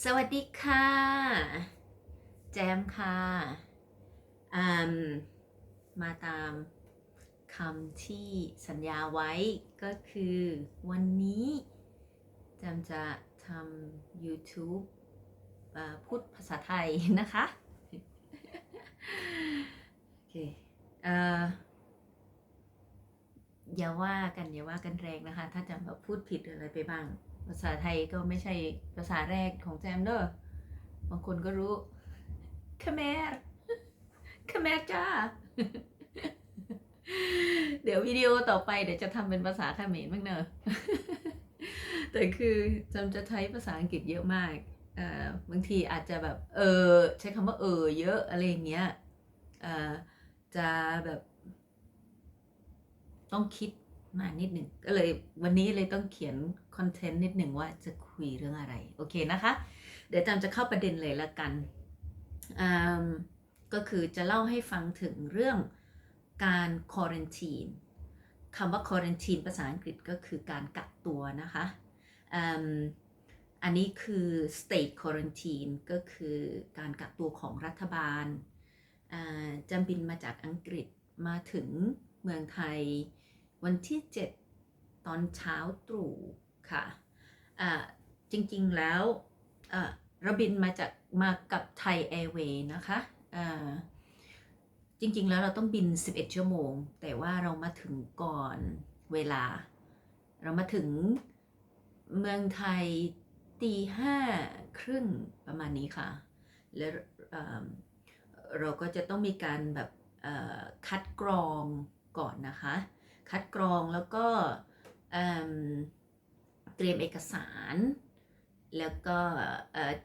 สวัสดีค่ะ แจมค่ะมมาตามคำที่สัญญาไว้ก็คือวันนี้แจมจะทำ YouTube พูดภาษาไทยนะคะโอเคอย่าว่ากันอย่าว่ากันแรงนะคะ ถ้าจำแบบพูดผิดอะไรไปบ้าง ภาษาไทยก็ไม่ใช่ภาษาแรกของแจมเด้อบางคนก็รู้คาเมรคาเมรจ้า เดี๋ยววิดีโอต่อไปเดี๋ยวจะทำเป็นภาษาเขมรบ้างเนอะแต่คือจำจะใช้ภาษาอังกฤษเยอะมากอ่อบางทีอาจจะแบบ เออ ใช้คำว่าเออ เยอะอะไรอย่างเงี้ยอ่อจะแบบ ต้องคิด มานิดหนึ่งก็เลยวันนี้เลยต้องเขียนคอนเทนต์นิดหนึ่งว่าจะคุยเรื่องอะไร โอเคนะคะ เดี๋ยวจำจะเข้าประเด็นเลยละกันอืมก็คือจะเล่าให้ฟังถึงเรื่องการควอรันทีนคำว่าควอรันทีนภาษาอังกฤษก็คือการกักตัวนะคะอ,อันนี้คือ state quarantine ก็คือการกักตัวของรัฐบาลอ่าจำบินมาจากอังกฤษมาถึงเมืองไทย วันที่ 7 ตอนเช้าตรู่ค่ะอ่าจริงๆแล้วเราบินมาจากมากับไทยแอร์เวย์นะคะอ่าจริงๆแล้วเราต้องบิน 11 ชั่วโมง แต่ว่าเรามาถึงก่อนเวลา เรามาถึงเมืองไทยตีห้าครึ่งประมาณนี้ค่ะ แล้วเราก็จะต้องมีการแบบคัดกรองก่อนนะคะ คัดกรองแล้วก็เตรียมเอกสาร แล้วก็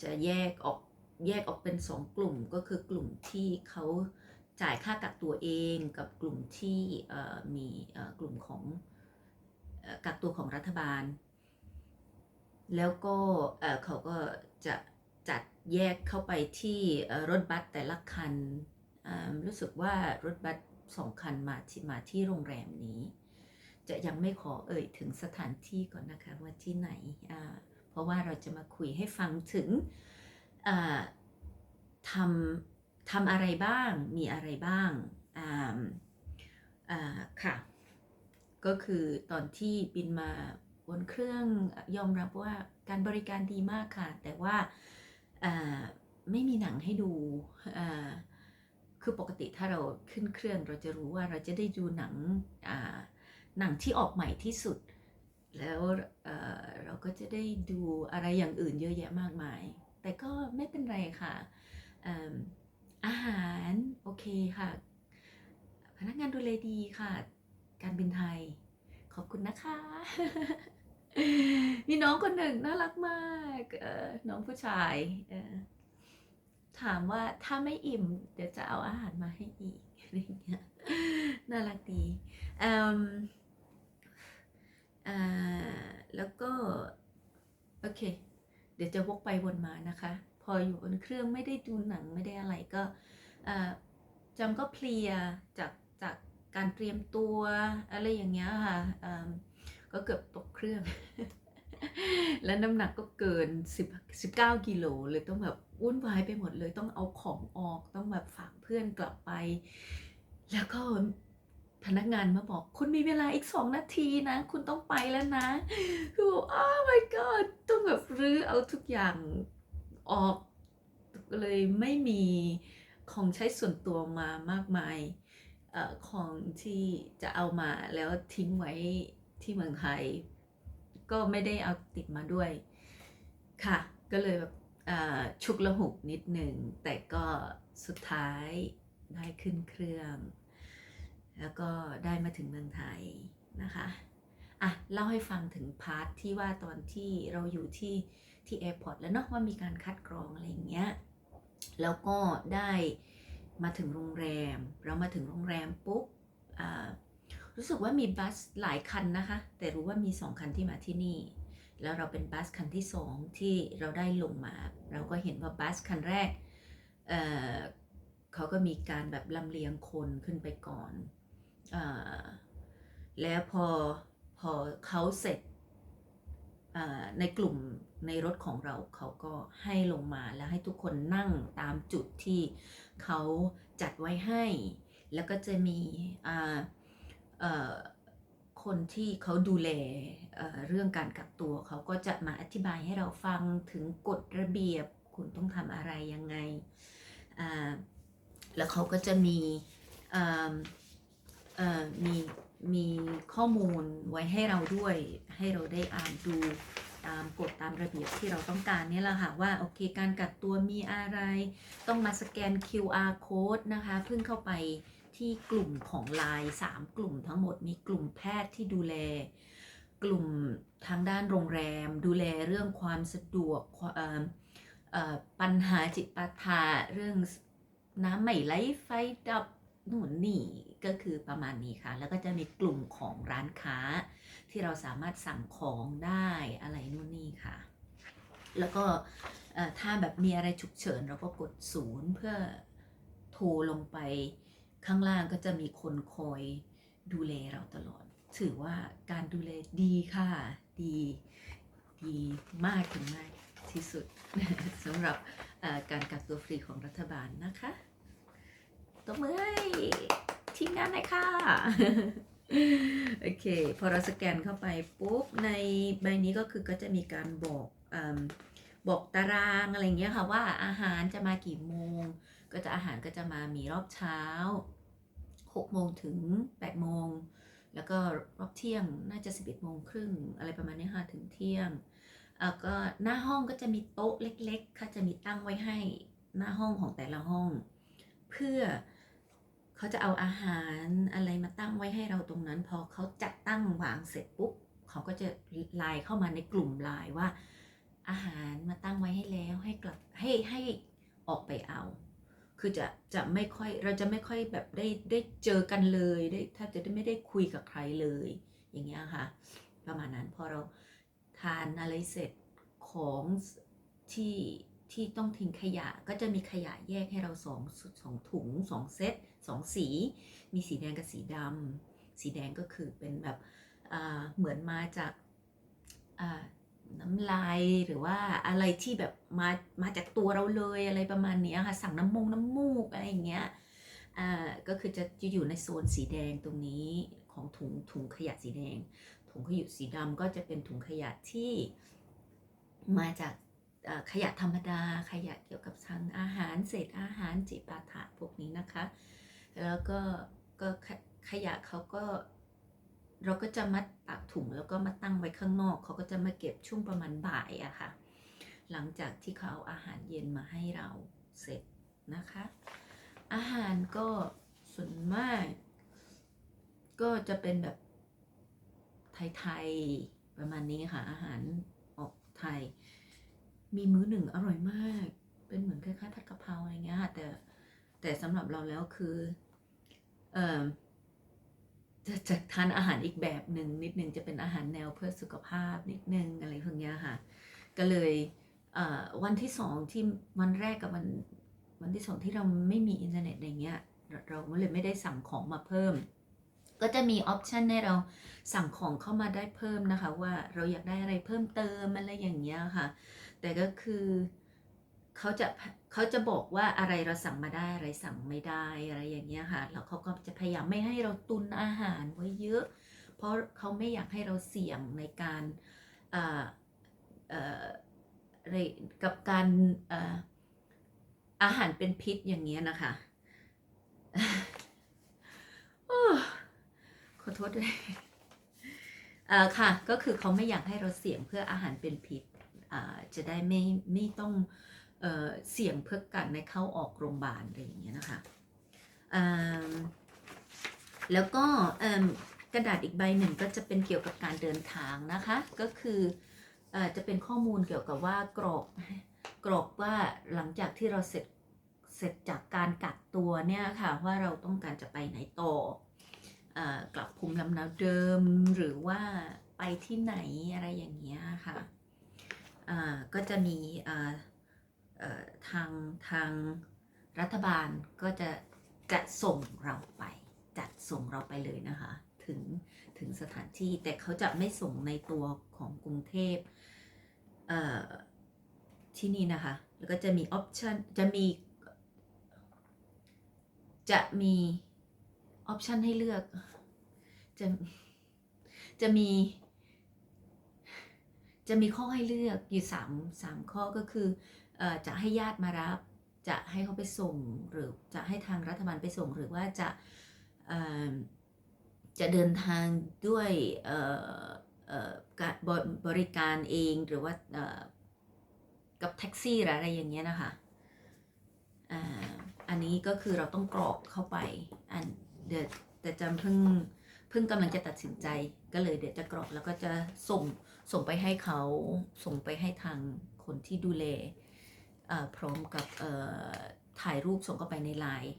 จะแยกออกแยกออกเป็นสองกลุ่มก็คือกลุ่มที่เขาจ่ายค่ากักตัวเองกับกลุ่มที่มีกลุ่มของกักตัวของรัฐบาล แล้วก็เขาก็จะจัดแยกเข้าไปที่รถบัสแต่ละคันรู้สึกว่ารถบัส สองคันมาที่มาที่โรงแรมนี้ จะยังไม่ขอเอ่ยถึงสถานที่ก่อนนะคะว่าที่ไหน เพราะว่าเราจะมาคุยให้ฟังถึงทำทำอะไรบ้าง มีอะไรบ้างค่ะ ก็คือตอนที่บินมาบนเครื่องยอมรับว่าการบริการดีมากค่ะ แต่ว่าอ่าไม่มีหนังให้ดูอ่า คือปกติถ้าเราขึ้นเครื่องเราจะรู้ว่าเราจะได้ดูหนังหนังที่ออกใหม่ที่สุด แล้วเราก็จะได้ดูอะไรอย่างอื่นเยอะแยะมากมาย แต่ก็ไม่เป็นไรค่ะออาหารโอเคค่ะ พนักงานดูแลดีค่ะ การบินไทย ขอบคุณนะคะ มีน้องคนหนึ่งน่ารักมากน้องผู้ชายอ ถามว่าถ้าไม่อิ่ม เดี๋ยวจะเอาอาหารมาให้อีกอะไรเงี้ยน่ารักดีอ่าแล้วก็ โอเค เดี๋ยวจะวกไปวนมานะคะ พออยู่บนเครื่องไม่ได้ดูหนังไม่ได้อะไรก็จำก็เพลียจากจากการเตรียมตัวอะไรอย่างเงี้ยค่ะอืมก็เกือบตกเครื่อง และน้ำหนักก็เกิน10 19กิโลเลยต้องแบบวุ่นวายไปหมดเลย ต้องเอาของออกต้องแบบฝากเพื่อนกลับไป แล้วก็พนักงานมาบอก คุณมีเวลาอีกสองนาทีนะ คุณต้องไปแล้วนะคือบอก oh my god ต้องแบบรื้อเอาทุกอย่างออกเลยไม่มีของใช้ส่วนตัวมามากมายอของที่จะเอามาแล้วทิ้งไว้ที่เมืองไทย ก็ไม่ได้เอาติดมาด้วยค่ะ ก็เลยแบบอ่าฉุกละหุกนิดหนึ่ง แต่ก็สุดท้ายได้ขึ้นเครื่อง แล้วก็ได้มาถึงเมืองไทยนะคะอะเล่าให้ฟังถึงพาร์ทที่ว่าตอนที่เราอยู่ที่ที่แอร์พอร์ตแล้วเนาะว่ามีการคัดกรองอะไรอย่างเงี้ยแล้วก็ได้มาถึงโรงแรม เรามาถึงโรงแรมปุ๊บ รู้สึกว่ามีบัสหลายคันนะคะ แต่รู้ว่ามีสองคันที่มาที่นี่ แล้วเราเป็นบัสคันที่สองที่เราได้ลงมา เราก็เห็นว่าบัสคันแรกเเขาก็มีการแบบลำเลียงคนขึ้นไปก่อนอแล้วพอพอเขาเสร็จในกลุ่มในรถของเราเขาก็ให้ลงมาแล้วให้ทุกคนนั่งตามจุดที่เขาจัดไว้ให้ แล้วก็จะมี คนที่เขาดูแลเเรื่องการกักตัวเขาก็จะมาอธิบายให้เราฟังถึงกฎระเบียบคุณต้องทำอะไรยังไง แล้วเขาก็จะมีมีมีข้อมูลไว้ให้เราด้วย ให้เราได้อ่านดูตามกฎตามระเบียบที่เราต้องการนี่แหละค่ะว่าโอเคการกักตัวมีอะไร ต้องมาสแกน QR code นะคะเพิ่งเข้าไป ที่กลุ่มของ Line 3กลุ่มทั้งหมดมีกลุ่มแพทย์ที่ดูแล กลุ่มทางด้านโรงแรม ดูแลเรื่องความสะดวกปัญหาจิตปาถะเรื่องน้ำไม่ไหลไฟดับนู่นนี่ก็คือประมาณนี้ค่ะ แล้วก็จะมีกลุ่มของร้านค้า ที่เราสามารถสั่งของได้อะไรนู่นนี่ค่ะ แล้วก็ถ้าแบบมีอะไรฉุกเฉินเราก็กดศูนย์เพื่อโทรลงไป ข้างล่างก็จะมีคนคอยดูแลเราตลอด ถือว่าการดูแลดีค่ะ ดีดีมากถึงมากที่สุดสำหรับการกักตัวฟรีของรัฐบาลนะคะตบมือให้ทีมงานหน่อยค่ะโอเค พอเราสแกนเข้าไปปุ๊บ ในใบนี้ก็คือก็จะมีการบอกอบอกตารางอะไรเงี้ยค่ะว่าอาหารจะมากี่โมง ก็จะอาหารก็จะมามีรอบเช้า6โมงถึง8โมง แล้วก็รอบเที่ยงน่าจะ 11โมงครึ่งอะไรประมาณนี้ค่ะถึงเที่ยงแล้วก็หน้าห้องก็จะมีโต๊ะเล็ก ๆ ค่ะจะมีตั้งไว้ให้หน้าห้องของแต่ละห้อง เพื่อเขาจะเอาอาหารอะไรมาตั้งไว้ให้เราตรงนั้น พอเขาจัดตั้งวางเสร็จปุ๊บเขาก็จะไลน์เข้ามาในกลุ่มไลน์ว่า อาหารมาตั้งไว้ให้แล้วให้กลับให้ให้ออกไปเอา คือจะจะไม่ค่อยเราจะไม่ค่อยแบบได้ได้เจอกันเลยได้ถ้าจะได้ไม่ได้คุยกับใครเลย อย่างเงี้ยค่ะ ประมาณนั้นพอเราทานอะไรเสร็จของที่ที่ต้องทิ้งขยะก็จะมีขยะแยกให้เราสองสองถุงสองเซตสองสี มีสีแดงกับสีดำสีแดงก็คือเป็นแบบอ่าเหมือนมาจากอ่า น้ำลายหรือว่าอะไรที่แบบมามาจากตัวเราเลยอะไรประมาณนี้ค่ะ สั่งน้ำมงน้ำมูกอะไรอย่างเงี้ยอ่าก็คือจะอยู่ในโซนสีแดงตรงนี้ของถุงถุงขยะสีแดง ถุงขยะสีดำก็จะเป็นถุงขยะที่มาจากขยะธรรมดาขยะเกี่ยวกับทางอาหารเศษอาหารจิปาถะพวกนี้นะคะ แล้วก็ก็ขยะเขาก็ เราก็จะมัดปากถุงแล้วก็มาตั้งไว้ข้างนอก เขาก็จะมาเก็บช่วงประมาณบ่ายอะค่ะ หลังจากที่เขาเอาอาหารเย็นมาให้เราเสร็จนะคะ อาหารก็ส่วนมาก ก็จะเป็นแบบไทยๆประมาณนี้ค่ะ อาหารออกไทย มีมื้อหนึ่งอร่อยมาก เป็นเหมือนคล้ายๆผัดกะเพราอะไรเงี้ยค่ะแต่แต่สำหรับเราแล้วคือ เอ่อ จะจะทานอาหารอีกแบบหนึ่งนิดนึงจะเป็นอาหารแนวเพื่อสุขภาพนิดนึงอะไรพวกเนี้ยค่ะ ก็เลยวันที่สองที่วันแรกกับวันวันที่สองที่เราไม่มีอินเทอร์เน็ตอะไรเงี้ยเราเลยไม่ได้สั่งของมาเพิ่ม ก็จะมีออปชันให้เราสั่งของเข้ามาได้เพิ่มนะคะ ว่าเราอยากได้อะไรเพิ่มเติมอะไรอย่างเงี้ยค่ะ แต่ก็คือ เขาจะเขาจะบอกว่าอะไรเราสั่งมาได้อะไรสั่งไม่ได้อะไรอย่างเงี้ยค่ะแล้วเขาก็จะพยายามไม่ให้เราตุนอาหารไว้เยอะ เพราะเขาไม่อยากให้เราเสี่ยงในการเอ่อเอ่ออะไรกับการอาหารเป็นพิษอย่างเงี้ยนะคะขอโทษด้วยอ่อค่ะ ก็คือเขาไม่อยากให้เราเสี่ยงเพื่ออาหารเป็นพิษจะได้ไม่ไม่ต้อง เเสี่ยงเพื่อการในเข้าออกโรงพยาบาลอะไรอย่างเงี้ยนะคะแล้วก็กระดาษอีกใบหนึ่งก็จะเป็นเกี่ยวกับการเดินทางนะคะ ก็คืออจะเป็นข้อมูลเกี่ยวกับว่ากรอกกรอกว่าหลังจากที่เราเสร็จเสร็จจากการกักตัวเนี่ยค่ะว่าเราต้องการจะไปไหนต่ออกลับภูมิลำเนาเดิมหรือว่าไปที่ไหนอะไรอย่างเงี้ยค่ะก็จะมี ทางทางรัฐบาลก็จะจะส่งเราไป จัดส่งเราไปเลยนะคะ ถึงถึงสถานที่แต่เขาจะไม่ส่งในตัวของกรุงเทพเที่นี่นะคะ แล้วก็จะมีออปชันจะมี จะมีออปชันให้เลือก จะจะมี จะมีข้อให้เลือกอยู่สามสามข้อก็คือ จะให้ญาติมารับ จะให้เขาไปส่งหรือจะให้ทางรัฐบาลไปส่งหรือว่าจะจะเดินทางด้วยบบริการเองหรือว่ากับแท็กซี่หรืออะไรอย่างเงี้ยนะคะอันนี้ก็คือเราต้องกรอกเข้าไปอันเดี๋ยวแต่จำเพิ่งเพิ่งกำลังจะตัดสินใจก็เลยเดี๋ยวจะกรอกแล้วก็จะส่งส่งไปให้เขาส่งไปให้ทางคนที่ดูแล พร้อมกับถ่ายรูปส่งเข้าไปในไลน์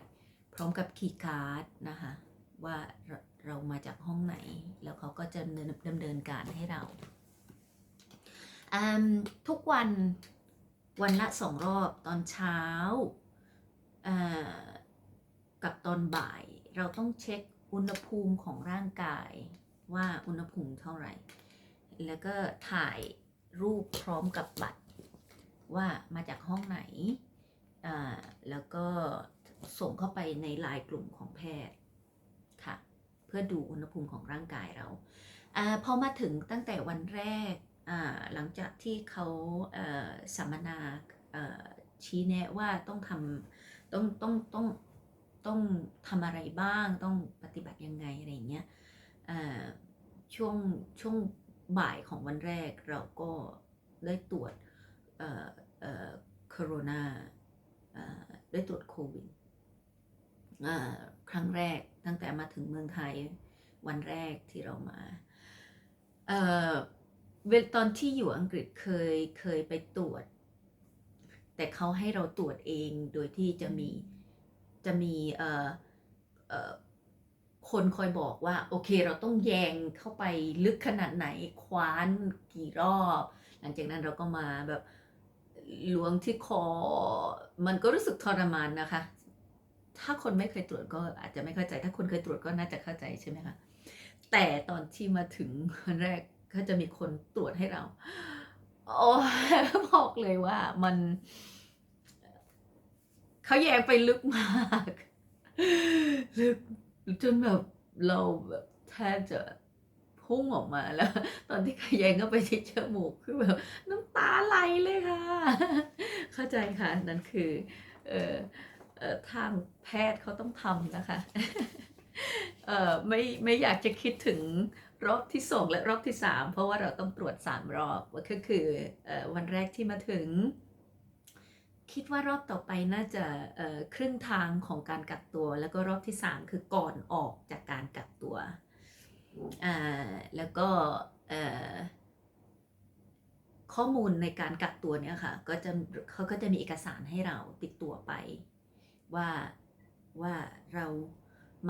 พร้อมกับคีย์การ์ดนะคะว่าเราเรามาจากห้องไหน แล้วเขาก็จะดำเนินดำเนินการให้เราทุกวันวันละสองรอบตอนเช้ากับตอนบ่าย เราต้องเช็คอุณหภูมิของร่างกายว่าอุณหภูมิเท่าไหร่ แล้วก็ถ่ายรูปพร้อมกับบัตร ว่ามาจากห้องไหน แล้วก็ส่งเข้าไปในไลน์กลุ่มของแพทย์ค่ะ เพื่อดูอุณหภูมิของร่างกายเราอพอมาถึงตั้งแต่วันแรกหลังจากที่เขาสัมมนาชี้แนะว่าต้องทำต้องต้องต้องต้องทำอะไรบ้างต้องปฏิบัติยังไงอะไรอย่างเงี้ยช่วงช่วงบ่ายของวันแรกเราก็ได้ตรวจ โคโรนาอ่าได้ตรวจโควิดอ่าครั้งแรกตั้งแต่มาถึงเมืองไทยวันแรกที่เรามาเอ่อเวลตอนที่อยู่อังกฤษเคยเคยไปตรวจ แต่เขาให้เราตรวจเองโดยที่จะมีจะมีเอ่อคนคอยบอกว่า โอเคเราต้องแยงเข้าไปลึกขนาดไหนคว้านกี่รอบ หลังจากนั้นเราก็มาแบบ ล้วงที่คอ มันก็รู้สึกทรมานนะคะ ถ้าคนไม่เคยตรวจก็อาจจะไม่เข้าใจ ถ้าคนเคยตรวจก็น่าจะเข้าใจใช่ไหมคะ แต่ตอนที่มาถึงวันแรกก็จะมีคนตรวจให้เรา โอ้ยบอกเลยว่ามัน เขาแยงไปลึกมาก ลึกจนแบบเราแบบแทบจะพุ่งออกมาแล้ว ตอนที่เขาแยงเข้าไปที่จมูกคือแบบน้ำ ตาไหลเลยค่ะ เข้าใจค่ะนั่นคือเอ่อทางแพทย์เขาต้องทำนะคะเอ่อไม่ไม่อยากจะคิดถึงรอบที่สองและรอบที่สามเพราะว่าเราต้องตรวจสามรอบก็คืออวันแรกที่มาถึง คิดว่ารอบต่อไปน่าจะครึ่งทางของการกักตัว แล้วก็รอบที่สามคือก่อนออกจากการกักตัวแล้วก็ ข้อมูลในการกักตัวเนี่ยค่ะก็จะเขาก็จะมีเอกสารให้เราติดตัวไป ว่าว่าเรา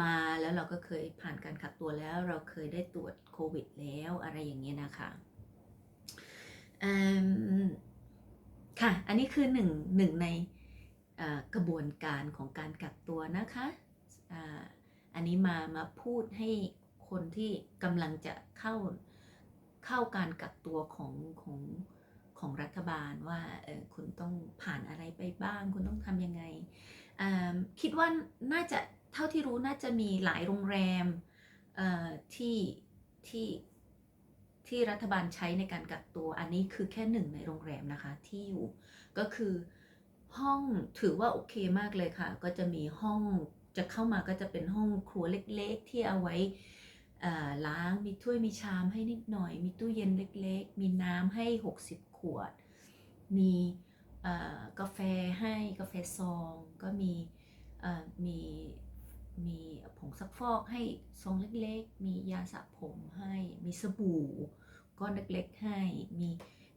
มาแล้วเราก็เคยผ่านการกักตัวแล้ว เราเคยได้ตรวจโควิดแล้วอะไรอย่างเงี้ยนะคะอืมค่ะ อันนี้คือหนึ่งหนึ่งในกระบวนการของการกักตัวนะคะอ่าอันนี้มามาพูดให้คนที่กำลังจะเข้า เข้าการกักตัวของของของรัฐบาลว่าเออคุณต้องผ่านอะไรไปบ้าง คุณต้องทำยังไงอ่าคิดว่าน่าจะเท่าที่รู้น่าจะมีหลายโรงแรมอ่อที่ที่ที่รัฐบาลใช้ในการกักตัวอันนี้คือแค่หนึ่งในโรงแรมนะคะที่อยู่ก็คือห้องถือว่าโอเคมากเลยค่ะ ก็จะมีห้องจะเข้ามาก็จะเป็นห้องครัวเล็กๆ ที่เอาไว้ ล้างมีถ้วยมีชามให้นิดหน่อย มีตู้เย็นเล็กๆ มีน้ำให้ 60 ขวด มีกาแฟให้กาแฟซอง ก็มีมีมีผงซักฟอกให้ซองเล็กๆ มียาสระผมให้ มีสบู่ก้อนเล็กๆให้ มี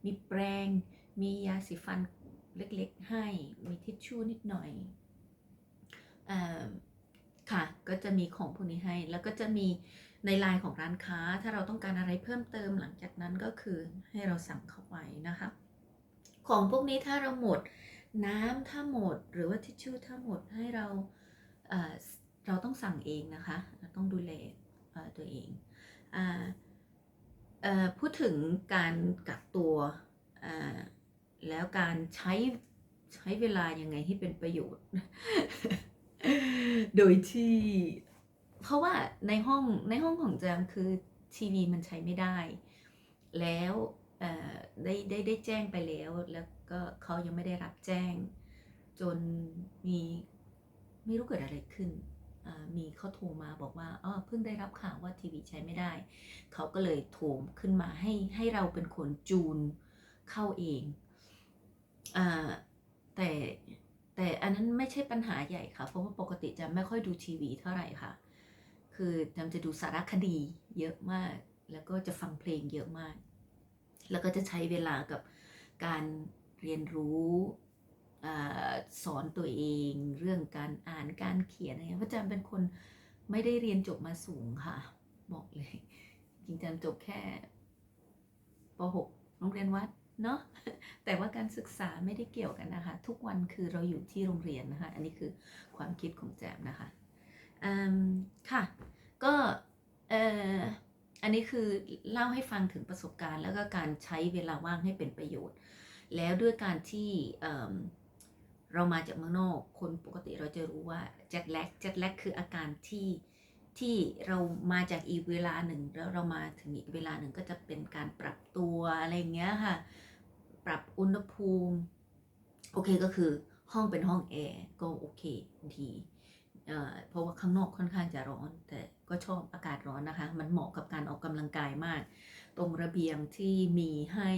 มีแปรงมียาสีฟันเล็กๆให้ มีทิชชู่นิดหน่อยอ่อค่ะ ก็จะมีของพวกนี้ให้ แล้วก็จะมี ในไลน์ของร้านค้าถ้าเราต้องการอะไรเพิ่มเติมหลังจากนั้นก็คือให้เราสั่งเข้าไปนะคะ ของพวกนี้ถ้าเราหมดน้ำถ้าหมดหรือว่าทิชชู่ถ้าหมดให้เราเเราต้องสั่งเองนะคะ ต้องดูแลตัวเองอ่าเออพูดถึงการกักตัวแล้วการใช้ใช้เวลายังไงให้เป็นประโยชน์ โดยที่ เพราะว่าในห้องในห้องของแจมคือทีวีมันใช้ไม่ได้ แล้วได้ได้ได้แจ้งไปแล้ว แล้วก็เขายังไม่ได้รับแจ้ง จนมีไม่รู้เกิดอะไรขึ้น มีเขาโทรมาบอกว่าอ๋อเพิ่งได้รับข่าวว่าทีวีใช้ไม่ได้ เขาก็เลยโทรขึ้นมาให้ให้เราเป็นคนจูนเข้าเองอแต่แต่อันนั้นไม่ใช่ปัญหาใหญ่ค่ะ เพราะว่าปกติจะไม่ค่อยดูทีวีเท่าไหร่ค่ะ คือจำจะดูสารคดีเยอะมาก แล้วก็จะฟังเพลงเยอะมาก แล้วก็จะใช้เวลากับการเรียนรู้อสอนตัวเองเรื่องการอ่านการเขียนอะไรเงี้ยเพราะจำเป็นคนไม่ได้เรียนจบมาสูงค่ะ บอกเลย จริงจำจบแค่ป .6 โรงเรียนวัดเนาะแต่ว่าการศึกษาไม่ได้เกี่ยวกันนะคะ ทุกวันคือเราอยู่ที่โรงเรียนนะคะ อันนี้คือความคิดของแจมนะคะ ค่ะ ก็เอออันนี้คือเล่าให้ฟังถึงประสบการณ์ แล้วก็การใช้เวลาว่างให้เป็นประโยชน์ แล้วด้วยการที่เอิ่มเรามาจากเมืองนอกคนปกติเราจะรู้ว่าจ็ตแลกจ็ตแลกคืออาการที่ที่เรามาจากอีกเวลาหนึ่งแล้วเรามาถึงอีกเวลาหนึ่งก็จะเป็นการปรับตัวอะไรเงี้ยค่ะ ปรับอุณหภูมิ โอเคก็คือห้องเป็นห้องแอร์ก็โอเคดี เพราะว่าข้างนอกค่อนข้างจะร้อน แต่ก็ชอบอากาศร้อนนะคะ มันเหมาะกับการออกกำลังกายมาก ตรงระเบียงที่มีให้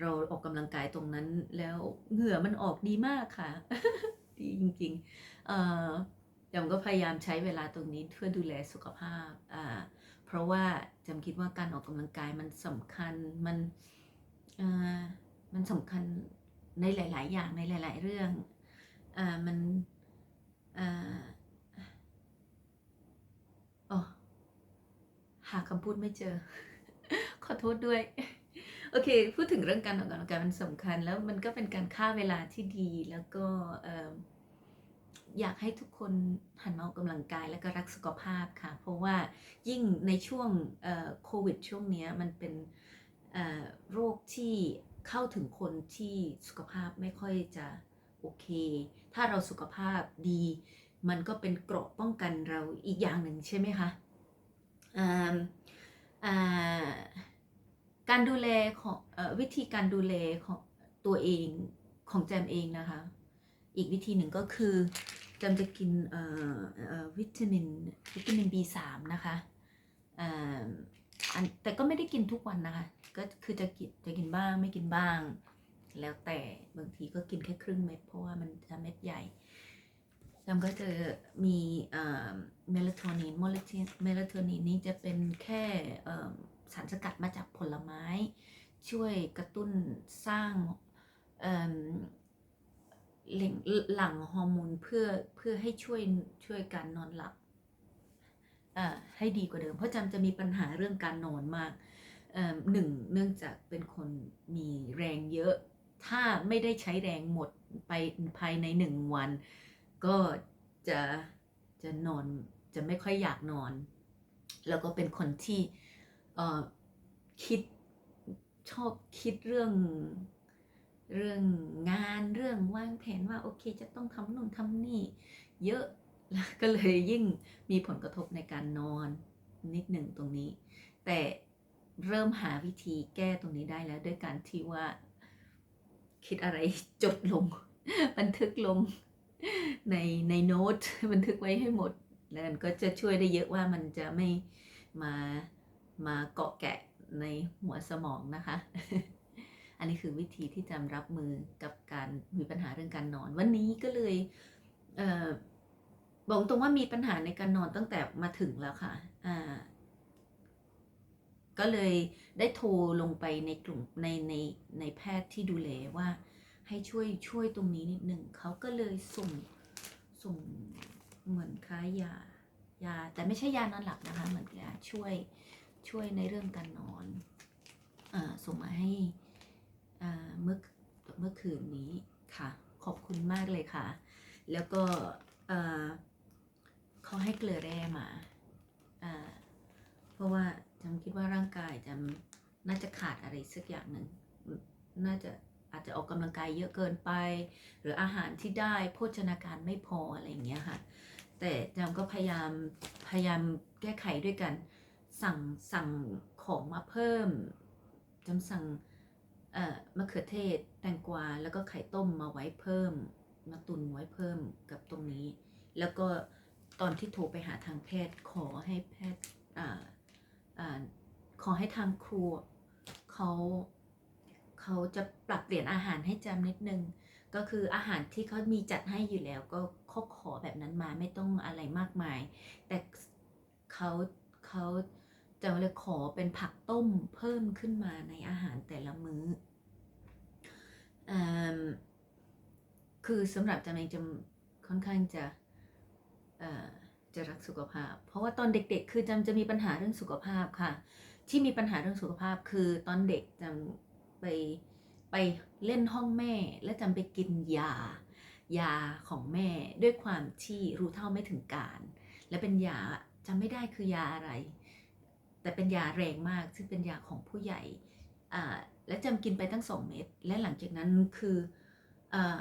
เราออกกำลังกายตรงนั้นแล้วเหงื่อมันออกดีมากค่ะ ดีจริงๆเอ่อจำก็พยายามใช้เวลาตรงนี้เพื่อดูแลสุขภาพ เพราะว่าจำคิดว่าการออกกำลังกายมันสำคัญมันมันสำคัญในหลาย ๆ อย่างในหลาย ๆ เรื่อง อ่า มัน อ่าโอ้ หาคำพูดไม่เจอ ขอโทษด้วย โอเค พูดถึงเรื่องการออกกำลังกายมันสำคัญ แล้วมันก็เป็นการฆ่าเวลาที่ดีแล้วก็ออยากให้ทุกคนหันมาออกกำลังกายแล้วก็รักสุขภาพค่ะ เพราะว่ายิ่งในช่วงโควิดช่วงนี้มันเป็นโรคที่เข้าถึงคนที่สุขภาพไม่ค่อยจะโอเค ถ้าเราสุขภาพดี มันก็เป็นเกราะป้องกันเราอีกอย่างหนึ่งใช่ไหมคะ การดูแลของอวิธีการดูแลของตัวเองของแจมเองนะคะ อีกวิธีหนึ่งก็คือแจมจะกินวิตามินวิตามิน B3 นะคะแต่ก็ไม่ได้กินทุกวันนะคะ ก็คือจะกินจะกินบ้างไม่กินบ้าง แล้วแต่บางทีก็กินแค่ครึ่งเม็ดเพราะว่ามันจะเม็ดใหญ่ จำก็จะมีเมลาโทนินโมเลทินเมลาโทนินนี้จะเป็นแค่สารสกัดมาจากผลไม้ ช่วยกระตุ้นสร้างเอิ่มหลั่งหลังฮอร์โมนเพื่อเพื่อให้ช่วยช่วยการนอนหลับอ่าให้ดีกว่าเดิม เพราะจำจะมีปัญหาเรื่องการนอนมากเอิ่มหนึ่งเนื่องจากเป็นคนมีแรงเยอะ ถ้าไม่ได้ใช้แรงหมดไปภายในหนึ่งวัน ก็จะจะนอนจะไม่ค่อยอยากนอน แล้วก็เป็นคนที่คิดชอบคิดเรื่องเรื่องงานเรื่องวางแผนว่าโอเคจะต้องทำนู่นทำนี่ เยอะแล้วก็เลยยิ่งมีผลกระทบในการนอนนิดหนึ่งตรงนี้ แต่เริ่มหาวิธีแก้ตรงนี้ได้แล้วด้วยการที่ว่า คิดอะไรจดลง บันทึกลง ในในโน้ตบันทึกไว้ให้หมด แล้วมันก็จะช่วยได้เยอะว่ามันจะไม่มามาเกาะแกะในหัวสมองนะคะ อันนี้คือวิธีที่จำรับมือกับการมีปัญหาเรื่องการนอน วันนี้ก็เลยเออบอกตรงว่ามีปัญหาในการนอนตั้งแต่มาถึงแล้วค่ะอ่าก็เลยได้โทรลงไปในกลุ่มในในในแพทย์ที่ดูแลว่า ให้ช่วยช่วยตรงนี้นิดหนึ่งเขาก็เลยส่งส่งเหมือนค้ายยายา แต่ไม่ใช่ยานอนหลับนะคะ เหมือนยาช่วยช่วยในเรื่องการนอนอาส่งมาให้อ่าเมื่อเมื่อคืนนี้ค่ะ ขอบคุณมากเลยค่ะ แล้วก็เออเขาให้เกลือแร่มาอ่าเพราะว่าจำคิดว่าร่างกายจำน่าจะขาดอะไรสักอย่างหนึ่งน่าจะ อาจจะออกกำลังกายเยอะเกินไป หรืออาหารที่ได้โภชนาการไม่พออะไรอย่างเงี้ยค่ะ แต่จำก็พยายามพยายามแก้ไขด้วยกัน สั่งสั่งของมาเพิ่มจำสั่งเอ่อมะเขือเทศแตงกวาแล้วก็ไข่ต้มมาไว้เพิ่มมาตุนไว้เพิ่มกับตรงนี้ แล้วก็ตอนที่โทรไปหาทางแพทย์ขอให้แพทย์อ่าอ่าขอให้ทางครูเขา เขาจะปรับเปลี่ยนอาหารให้จำนิดนึง ก็คืออาหารที่เขามีจัดให้อยู่แล้ว ก็เขาขอแบบนั้นมาไม่ต้องอะไรมากมาย แต่เขาเขาจะเลยขอเป็นผักต้มเพิ่มขึ้นมาในอาหารแต่ละมื้ออคือสำหรับจำเองจะค่อนข้างจะจะรักสุขภาพ เพราะว่าตอนเด็กๆ คือจำจะมีปัญหาเรื่องสุขภาพค่ะ ที่มีปัญหาเรื่องสุขภาพคือตอนเด็กจำ ไปไปเล่นห้องแม่และจำไปกินยา ยาของแม่ด้วยความที่รู้เท่าไม่ถึงการ และเป็นยาจำไม่ได้คือยาอะไร แต่เป็นยาแรงมากซึ่งเป็นยาของผู้ใหญ่อ่าและจำกินไปตั้งสองเม็ดและหลังจากนั้นคืออา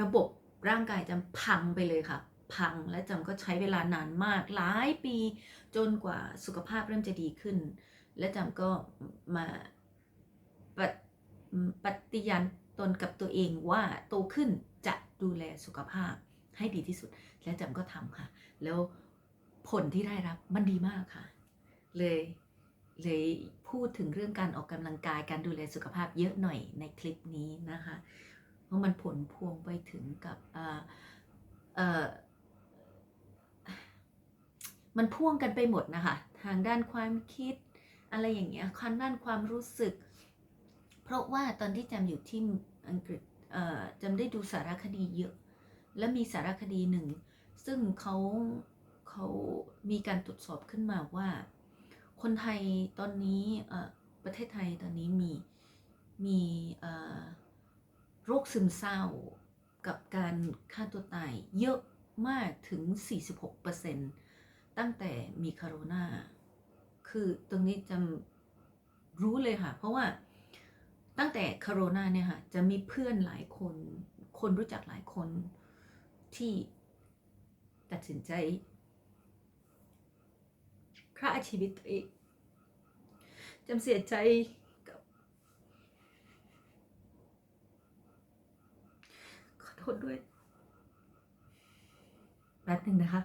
ระบบร่างกายจำพังไปเลยค่ะ พังและจำก็ใช้เวลานานมากหลายปีจนกว่าสุขภาพเริ่มจะดีขึ้น และจำก็มา ปฏิปฏิญาณตนกับตัวเองว่าโตขึ้นจะดูแลสุขภาพให้ดีที่สุด และจำก็ทำค่ะ แล้วผลที่ได้รับมันดีมากค่ะ เลยเลยพูดถึงเรื่องการออกกำลังกายการดูแลสุขภาพเยอะหน่อยในคลิปนี้นะคะ เพราะมันผลพวงไปถึงกับมันพ่วงกันไปหมดนะคะ ทางด้านความคิดอะไรอย่างเงี้ยความด้านความรู้สึก เพราะว่าตอนที่จำอยู่ที่อังกฤษจำได้ดูสารคดีเยอะ และมีสารคดีหนึ่ง ซึ่งเขาเขามีการตรวจสอบขึ้นมาว่า คนไทยตอนนี้ประเทศไทยตอนนี้มีมีโรคซึมเศร้ากับการฆ่าตัวตายเยอะมากถึง 46%ตั้งแต่มีโคโรนาคือตรงนี้จำรู้เลยค่ะ เพราะว่า ตั้งแต่โคโรนาเนี่ยค่ะจะมีเพื่อนหลายคน คนรู้จักหลายคนที่ตัดสินใจฆ่าชีวิตตัวเองจำเสียใจกับขอโทษด้วยแป๊บหนึ่งนะคะ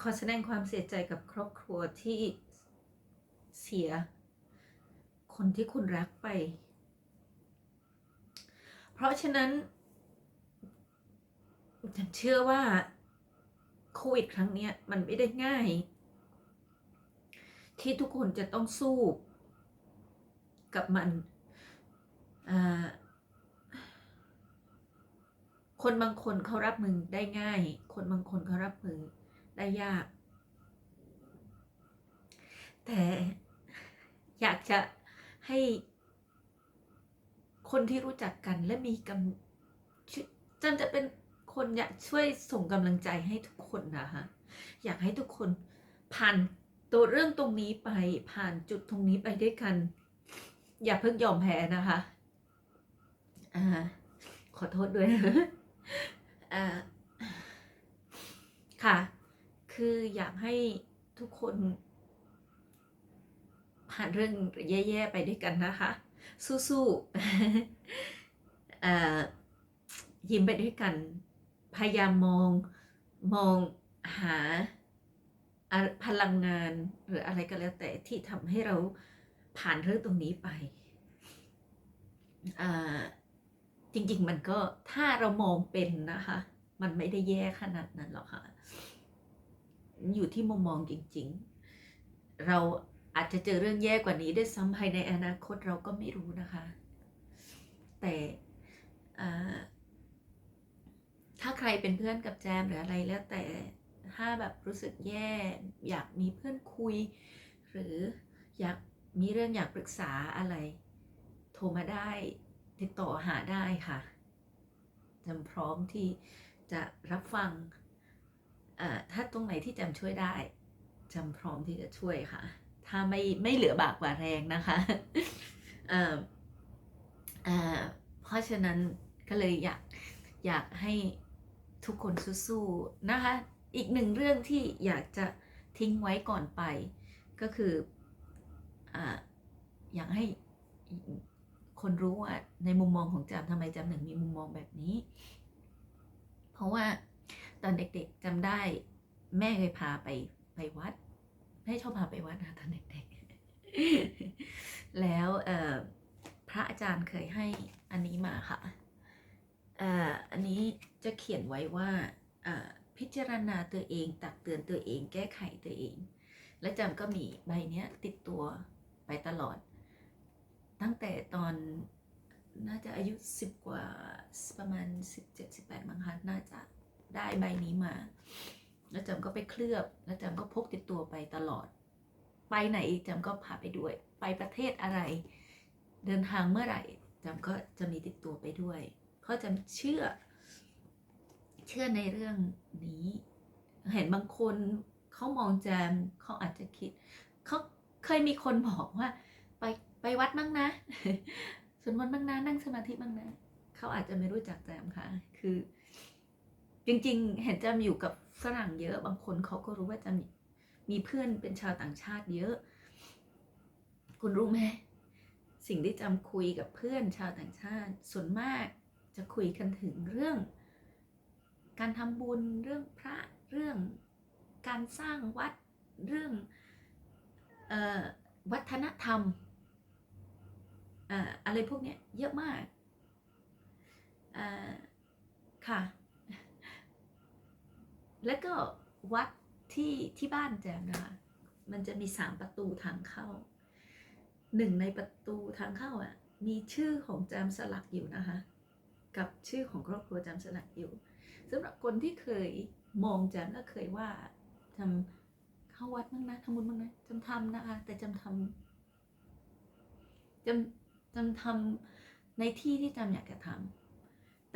ขอแสดงความเสียใจกับครอบครัวที่เสีย คนที่คุณรักไป เพราะฉะนั้นฉันเชื่อว่าโควิดครั้งนี้มันไม่ได้ง่าย ที่ทุกคนจะต้องสู้กับมันคนบางคนเขารับมือได้ง่าย คนบางคนเขารับมือ ได้ยาก แต่อยากจะให้คนที่รู้จักกันและมีกำจนจะเป็นคนอยากช่วยส่งกำลังใจให้ทุกคนนะคะอยากให้ทุกคนผ่านตัวเรื่องตรงนี้ไปผ่านจุดตรงนี้ไปด้วยกัน อย่าเพิ่งยอมแพ้นะคะอ่าขอโทษด้วยอ่าค่ะ คืออยากให้ทุกคนผ่านเรื่องแย่ๆไปด้วยกันนะคะ สู้ๆยิ้มไปด้วยกัน พยายามมองมองหาพลังงานหรืออะไรก็แล้วแต่ที่ทำให้เราผ่านเรื่องตรงนี้ไป จริงๆมันก็ถ้าเรามองเป็นนะคะ มันไม่ได้แย่ขนาดนั้นหรอกค่ะ อยู่ที่มุมมองจริง ๆ เราอาจจะเจอเรื่องแย่กว่านี้ได้ซ้ำภายในอนาคตเราก็ไม่รู้นะคะ แต่ถ้าใครเป็นเพื่อนกับแจมหรืออะไรแล้วแต่ถ้าแบบรู้สึกแย่อยากมีเพื่อนคุย หรืออยากมีเรื่องอยากปรึกษาอะไร โทรมาได้ติดต่อหาได้ค่ะจำพร้อมที่จะรับฟัง ถ้าตรงไหนที่จำช่วยได้จำพร้อมที่จะช่วยค่ะ ถ้าไม่ไม่เหลือบากกว่าแรงนะคะเอ่อเพราะฉะนั้นก็เลยอยากอยากให้ทุกคนสู้ๆนะคะ อีกหนึ่งเรื่องที่อยากจะทิ้งไว้ก่อนไป ก็คือออยากให้คนรู้ว่าในมุมมองของจำทำไมจำหนึ่งมีมุมมองแบบนี้ เพราะว่า ตอนเด็กๆจำได้ แม่เคยพาไปไปวัดแม่ชอบพาไปวัดนะตอนเด็กๆ แล้วพระอาจารย์เคยให้อันนี้มาค่ะอันนี้จะเขียนไว้ว่าพิจารณาตัวเอง ตักเตือนตัวเอง แก้ไขตัวเอง และจำก็มีใบเนี้ยติดตัวไปตลอด ตั้งแต่ตอนน่าจะอายุสิบกว่าประมาณสิบเจ็ดสิบแปดมั้งคะน่าจะ ได้ใบนี้มา แล้วจำก็ไปเคลือบ แล้วจำก็พกติดตัวไปตลอด ไปไหนจำก็พาไปด้วย ไปประเทศอะไร เดินทางเมื่อไหร่จำก็จะมีติดตัวไปด้วย เพราะจำเชื่อ เชื่อในเรื่องนี้ เห็นบางคนเขามองแจมเขาอาจจะคิดเขาเคยมีคนบอกว่า ไปไปวัดบ้างนะสวดมนต์บ้างนะนั่งสมาธิบ้างนะเขาอาจจะไม่รู้จักแจมค่ะ คือ จริงๆ เห็นจมอยู่กับฝรั่งเยอะ บางคนเขาก็รู้ว่าแจมมีเพื่อนเป็นชาวต่างชาติเยอะ คุณรู้ไหมสิ่งที่จำคุยกับเพื่อนชาวต่างชาติ ส่วนมากจะคุยกันถึงเรื่อง การทำบุญเรื่องพระเรื่องการสร้างวัดเรื่องออวัฒนธรรมออะไรพวกนี้เยอะมากค่ะ แล้วก็วัดที่ที่บ้านแจมนะคะ มันจะมีสามประตูทางเข้า หนึ่งในประตูทางเข้าอะ มีชื่อของแจมสลักอยู่นะคะ กับชื่อของครอบครัวแจมสลักอยู่สำหรับคนที่เคยมองแจมและเคยว่าทำเข้าวัดบ้างนะทำบุญบ้างนะจำทำนะคะ แต่จำทำจำจำทำในที่ที่จำอยากจะทำ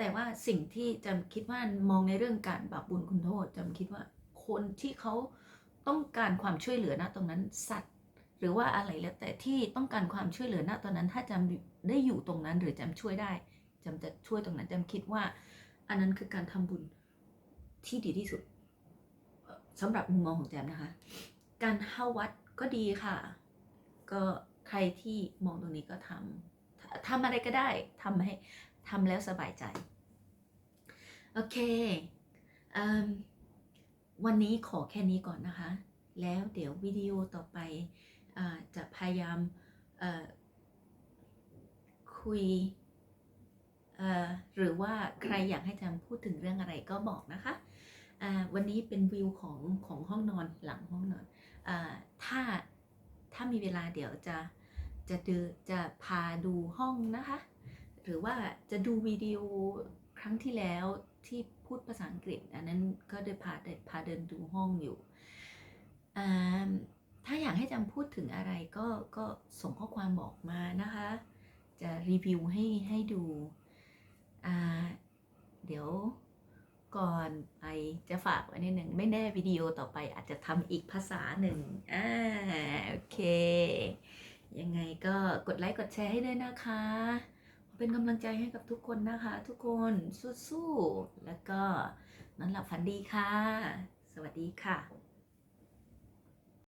แต่ว่าสิ่งที่จำคิดว่ามองในเรื่องการบาปบุญคุณโทษจำคิดว่าคนที่เขาต้องการความช่วยเหลือณตรงนั้นสัตว์ หรือว่าอะไรแล้วแต่ที่ต้องการความช่วยเหลือณตอนนั้น ถ้าจำได้อยู่ตรงนั้นหรือจำช่วยได้จำจะช่วยตรงนั้นจำคิดว่า อันนั้นคือการทำบุญที่ดีที่สุดสำหรับมุมมองของแจมนะคะ การเข้าวัดก็ดีค่ะ ก็ใครที่มองตรงนี้ก็ทำทำอะไรก็ได้ทำให้ทำแล้วสบายใจ โอเคเอิ่มวันนี้ขอแค่นี้ก่อนนะคะ แล้วเดี๋ยววิดีโอต่อไปอ่าจะพยายามอ่อคุยอ่อหรือว่าใครอยากให้จำพูดถึงเรื่องอะไรก็บอกนะคะอ่าวันนี้เป็นวิวของของห้องนอนหลังห้องนอนอาถ้าถ้ามีเวลาเดี๋ยวจะจะดูจะพาดูห้องนะคะ หรือว่าจะดูวิดีโอครั้งที่แล้ว ที่พูดภาษาอังกฤษ อันนั้นก็ได้พาเดินพาเดินดูห้องอยู่ ถ้าอยากให้จำพูดถึงอะไรก็ก็ส่งข้อความบอกมานะคะ จะรีวิวให้ให้ดูเดี๋ยวก่อนไปจะฝากไว้นิดหนึ่งไม่แน่วิดีโอต่อไปอาจจะทำอีกภาษาหนึ่งอ่าโอเค ยังไงก็กดไลค์กดแชร์ให้ด้วยนะคะ เป็นกำลังใจให้กับทุกคนนะคะ ทุกคนสู้ๆแล้วก็นอนหลับฝันดีค่ะ สวัสดีค่ะ